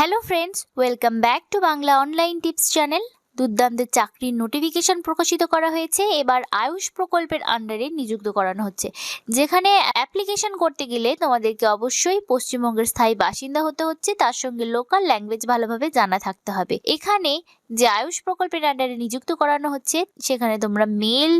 Hello friends welcome back to Bangla online tips channel দুর্দান্তের চাকরির notification প্রকাশিত করা হয়েছে। এবার আয়ুষ প্রকল্পের আন্ডারে নিযুক্ত করানো হচ্ছে। যেখানে অ্যাপ্লিকেশন করতে গেলে তোমাদেরকে অবশ্যই পশ্চিমবঙ্গের স্থায়ী বাসিন্দা হতে হচ্ছে। তার সঙ্গে লোকাল ল্যাঙ্গুয়েজ ভালোভাবে জানা থাকতে হবে। এখানে যে আয়ুষ প্রকল্পের আন্ডারে নিযুক্ত করানো হচ্ছে, সেখানে তোমরা মেল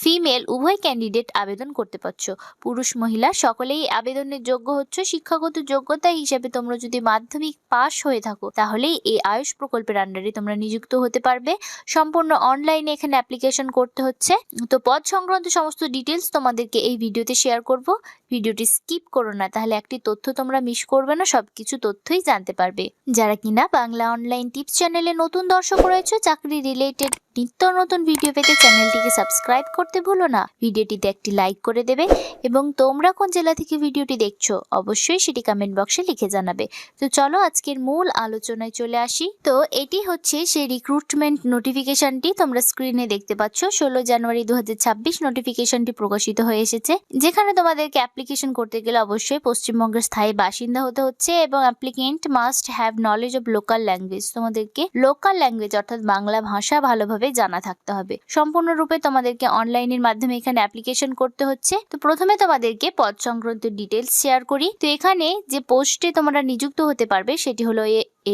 ফিমেল উভয় ক্যান্ডিডেট আবেদন করতে পারছ। পুরুষ, মহিলা, সকলেই আবেদনের যোগ্য হচ্ছে, শিক্ষাগত যোগ্যতা হিসেবে তোমরা যদি মাধ্যমিক পাশ হয়ে থাকো, তাহলেই এই আয়ুষ প্রকল্পের আন্ডারে তোমরা নিযুক্ত হতে পারবে। সম্পূর্ণ অনলাইনে এখানে অ্যাপ্লিকেশন করতে হচ্ছে। তো পদ সংক্রান্ত সমস্ত ডিটেলস তোমাদেরকে এই ভিডিওতে শেয়ার করব। ভিডিওটি স্কিপ করো না, তাহলে একটি তথ্য তোমরা মিস করবে না, সবকিছু তথ্যই জানতে পারবে। যারা কিনা বাংলা অনলাইন টিপস চ্যানেলে নতুন দর্শক রয়েছে চাকরি রিলেটেড নিত্য নতুন ভিডিও পেতে চ্যানেলটিকে সাবস্ক্রাইব করতে ভুলো না। ভিডিওটিতে একটি লাইক করে দেবে এবং তোমরা কোন জেলা থেকে ভিডিওটি দেখছ, অবশ্যই সেটি কমেন্ট বক্সে লিখে জানাবে। তো চলো আজকের মূল আলোচনায় চলে আসি। তো এটি হচ্ছে সেই রিক্রুটমেন্ট নোটিফিকেশনটি তোমরা স্ক্রিনে দেখতে পাচ্ছ। ষোলো জানুয়ারি দু হাজার ছাব্বিশ নোটিফিকেশনটি প্রকাশিত হয়ে এসেছে। যেখানে তোমাদেরকে অ্যাপ্লিকেশন করতে গেলে অবশ্যই পশ্চিমবঙ্গের স্থায়ী বাসিন্দা হতে হচ্ছে এবং applicant must have knowledge of local language তোমাদেরকে লোকাল ল্যাঙ্গুয়েজ অর্থাৎ বাংলা ভাষা ভালোভাবে জানা থাকতে হবে। সম্পূর্ণরূপে তোমাদেরকে অনলাইনের মাধ্যমে এখানে অ্যাপ্লিকেশন করতে হচ্ছে। তো প্রথমে তোমাদেরকে পদ সংক্রান্ত ডিটেলস শেয়ার করি। তো এখানে যে পোস্টে তোমরা নিযুক্ত হতে পারবে সেটি হলো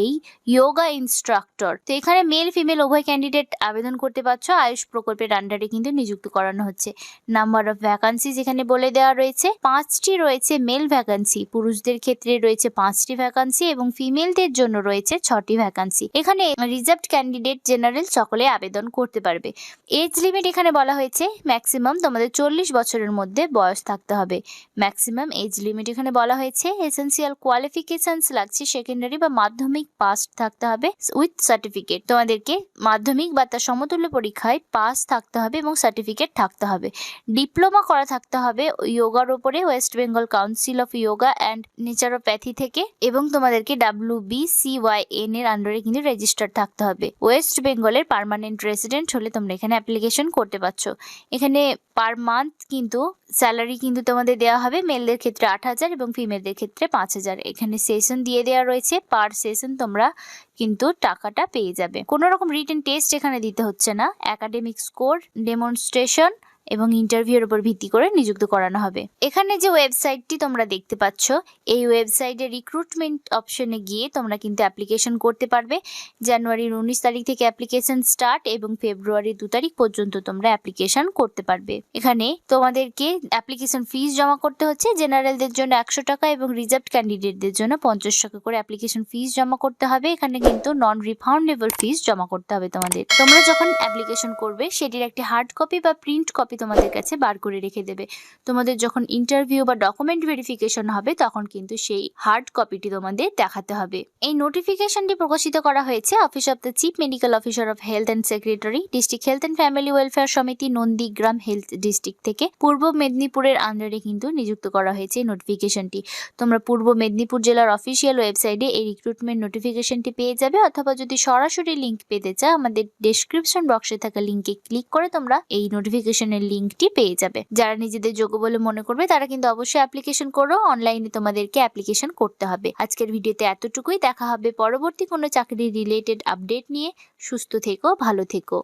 এই যোগা ইনস্ট্রাক্টর তো এখানে মেল ফিমেল উভয় ক্যান্ডিডেট আবেদন করতে পারছ। আয়ুষ প্রকল্পের আন্ডারে কিন্তু নিযুক্ত করানো হচ্ছে। নাম্বার অফ ভ্যাকান্সিজ এখানে বলে দেওয়া রয়েছে। পাঁচটি রয়েছে মেল ভ্যাকান্সি পুরুষদের ক্ষেত্রে রয়েছে পাঁচটি ভ্যাকান্সি এবং ফিমেলদের জন্য রয়েছে ছটি ভ্যাকান্সি এখানে রিজার্ভড ক্যান্ডিডেট জেনারেল সকলে আবেদন করতে পারবে। এজ লিমিট এখানে বলা হয়েছে ম্যাক্সিমাম তোমাদের চল্লিশ বছরের মধ্যে বয়স থাকতে হবে। ম্যাক্সিমাম এজ লিমিট এখানে বলা হয়েছে এসেন্সিয়াল কোয়ালিফিকেশনস লাগছে সেকেন্ডারি বা মাধ্যমিক পাস থাকতে হবে উইথ সার্টিফিকেট তোমাদেরকে মাধ্যমিক বা তার সমতুল্য পরীক্ষায় পাস থাকতে হবে এবং সার্টিফিকেট থাকতে হবে। ডিপ্লোমা করা থাকতে হবে যোগার ওপরে West Bengal council of yoga and naturopathy থেকে এবং তোমাদেরকে W B C Y N এর আন্ডারে কিন্তু রেজিস্টার থাকতে হবে। ওয়েস্ট বেঙ্গলের পার্মানেন্ট রেসিডেন্ট হলে তোমরা এখানে অ্যাপ্লিকেশন করতে পারছ। এখানে পার মান্থ কিন্তু স্যালারি কিন্তু তোমাদের দেওয়া হবে মেলদের ক্ষেত্রে আট হাজার এবং ফিমেলদের ক্ষেত্রে পাঁচ হাজার। এখানে সেশন দিয়ে দেওয়া রয়েছে পার সেশন তোমরা কিন্তু টাকাটা পেয়ে যাবে। কোনো রকম রিটেন টেস্ট এখানে দিতে হচ্ছে না। অ্যাকাডেমিক স্কোর ডেমনস্ট্রেশন এবং ইন্টারভিউর উপর ভিত্তি করে নিযুক্ত করানো হবে। এখানে যে ওয়েবসাইটটি তোমরা দেখতে পাচ্ছ, এই ওয়েবসাইটে রিক্রুটমেন্ট অপশনে গিয়ে তোমরা কিন্তু অ্যাপ্লিকেশন করতে পারবে। জানুয়ারির উনিশ তারিখ থেকে অ্যাপ্লিকেশন স্টার্ট এবং ফেব্রুয়ারির দু তারিখ পর্যন্ত তোমরা অ্যাপ্লিকেশন করতে পারবে। এখানে তোমাদেরকে অ্যাপ্লিকেশন ফিস জমা করতে হচ্ছে। জেনারেলদের জন্য একশো টাকা এবং রিজার্ভ ক্যান্ডিডেটদের জন্য পঞ্চাশ টাকা করে অ্যাপ্লিকেশন ফিস জমা করতে হবে। এখানে কিন্তু নন রিফাউন্ডেবল ফিস জমা করতে হবে তোমাদের। তোমরা যখন অ্যাপ্লিকেশন করবে, সেটির একটি হার্ড কপি বা প্রিন্ট কপি তোমাদের কাছে বার করে রেখে দেবে। তোমাদের যখন ইন্টারভিউ বা ডকুমেন্ট ভেরিফিকেশন হবে, তখন কিন্তু সেই হার্ড কপিটি তোমাদের দেখাতে হবে। এই নোটিফিকেশনটি প্রকাশিত করা হয়েছে office of the chief medical officer of health and secretary district health and family welfare সমিতি নন্দীগ্রাম হেলথ ডিস্ট্রিক্ট থেকে। পূর্ব মেদিনীপুরের আন্ডারে কিন্তু নিযুক্ত করা হয়েছে এই নোটিফিকেশনটি তোমরা পূর্ব মেদিনীপুর জেলার অফিসিয়াল ওয়েবসাইটে এই রিক্রুটমেন্ট নোটিফিকেশনটি পেয়ে যাবে, অথবা যদি সরাসরি লিঙ্ক পেতে চাও, আমাদের ডেসক্রিপশন বক্সে থাকা লিংকে ক্লিক করে তোমরা এই নোটিফিকেশনের লিংকটি পেয়ে যাবে। যারা নিজেদের যোগ্য বলে মনে করবে, তারা কিন্তু অবশ্যই অ্যাপ্লিকেশন করো। অনলাইনে তোমাদেরকে অ্যাপ্লিকেশন করতে হবে। আজকের ভিডিওতে এতটুকুই। দেখা হবে পরবর্তী কোনো চাকরি রিলেটেড আপডেট নিয়ে। সুস্থ থেকো, ভালো থেকো।